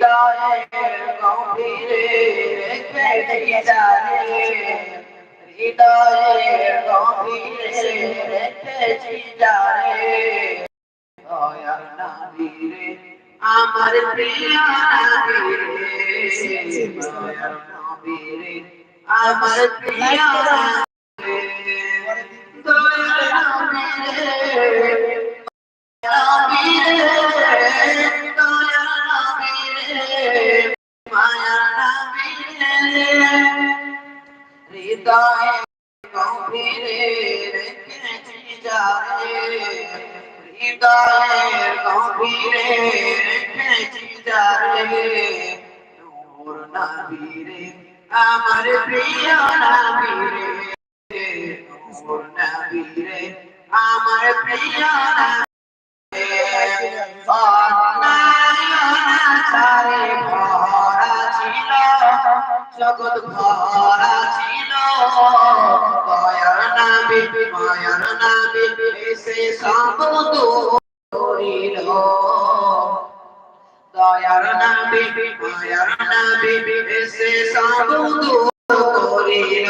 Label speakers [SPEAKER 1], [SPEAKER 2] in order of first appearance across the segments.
[SPEAKER 1] হৃদয়ের গভীরে রেখেছি জানে হৃদয়ের গভীরে রেখেছি জানে দয়ার আমার প্রিয় আমার প্রিয় হৃদয়ের গভীরে রেখেছি নবীরে আমার প্রিয় নবীরে নবীরে আমার প্রিয় জগৎ ভরা ছিল। মায়ার নামে মায়ার নামে এসে সব করিল। দয়ার নামে, মায়ার নামে এসে সব করিল।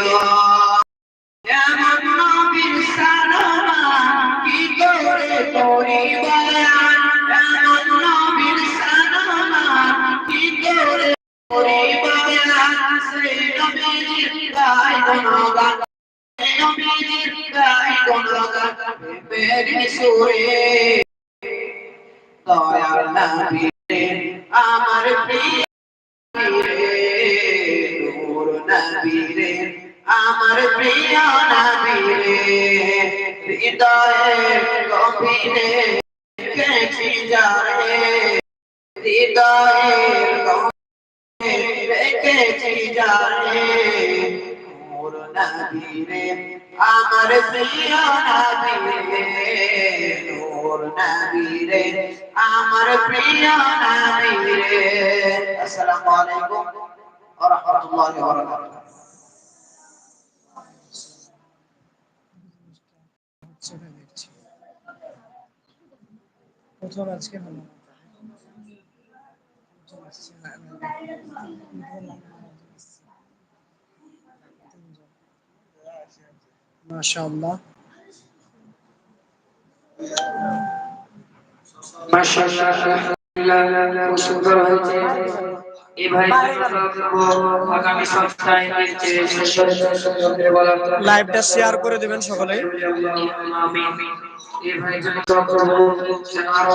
[SPEAKER 1] আমার প্রিয় আমার প্রিয় নবী রে হৃদয়ে গভীরে রেখেছি যারে হৃদয়ে গভীরে রেখেছি যারে নূর নবীরে আমার প্রিয় নবী রে নূর আমার প্রিয় নবীরে আসসালামু আলাইকুম ওয়া রাহমাতুল্লাহি ওয়া বারাকাতুহু
[SPEAKER 2] প্রথম আজকে হলো প্রথম আসছে না, না, না। লাইভটা শেয়ার করে দিবেন সকলে
[SPEAKER 3] এই ভাই যেন
[SPEAKER 2] আরও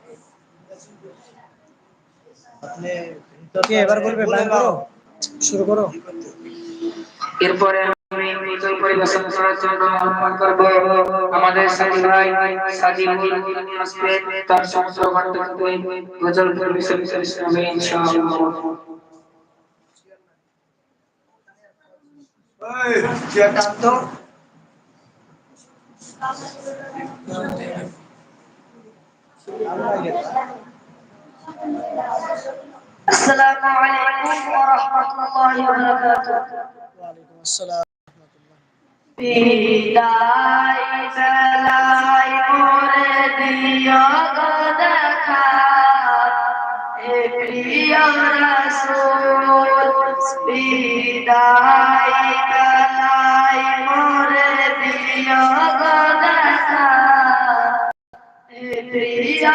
[SPEAKER 2] কে এবার বলবে লাইভ করো শুরু করো।
[SPEAKER 3] এরপরে আমি নজর পরিবেশন করার জন্য আহ্বান করব আমাদের সাথী সাজিবুল আসবে তার সমস্ত বক্তব্য নজর পরিবেশন করবে ইনশাআল্লাহ।
[SPEAKER 1] السلام عليكم ورحمة الله وبركاته
[SPEAKER 2] ওয়ালাইকুম আসসালাম
[SPEAKER 1] বিদায় বেলায় মোরে দিও গো দেখা এ প্রিয় রাসূল বিদায় বেলায় মোরে দিও গো দেখা এ প্রিয়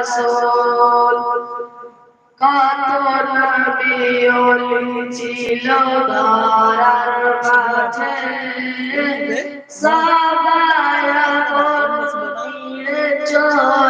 [SPEAKER 1] রাসূল
[SPEAKER 3] কত নবী ছিল ধরার মাঝে সবাই চলে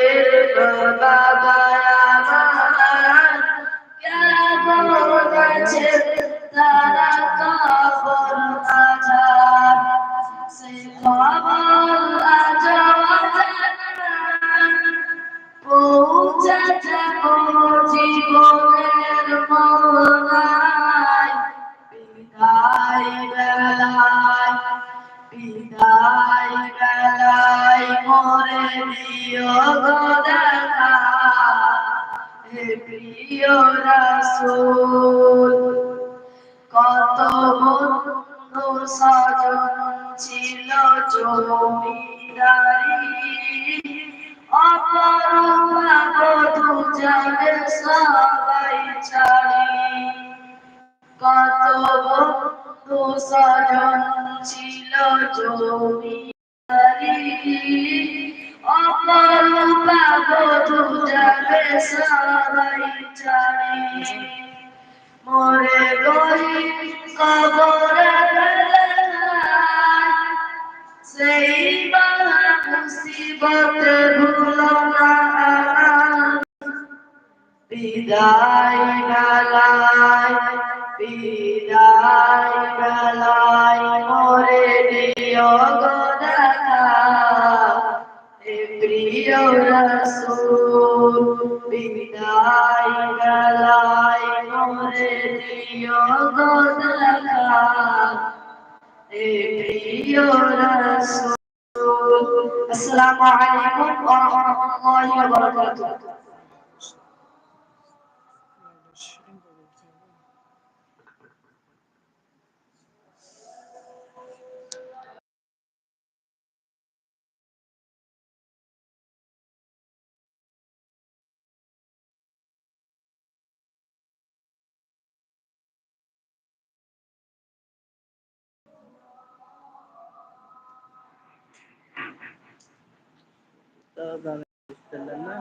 [SPEAKER 3] বিদায় বেলায় মরে দিও গো দেখা। হে প্রিয় রাসূল, কত বন্ধু স্বজন ছিল জমিদারি। অপরূপা সবাই ছাড়ি কত স্বজন ছিল জমিদারি অপরূপা বধূ যাবে সবাই ছাড়ি মরে গই কবরে সেই বালা মুসিবত ভুলো না বিদায় বেলায় বিদায় বেলায় মরে দিও গো দেখা হে প্রিয় রসুল, বিদায় বেলায় মরে দিও গো আসসালামু আলাইকুম ওয়া রাহমাতুল্লাহি ওয়া বারাকাতুহু।
[SPEAKER 4] তো দামে না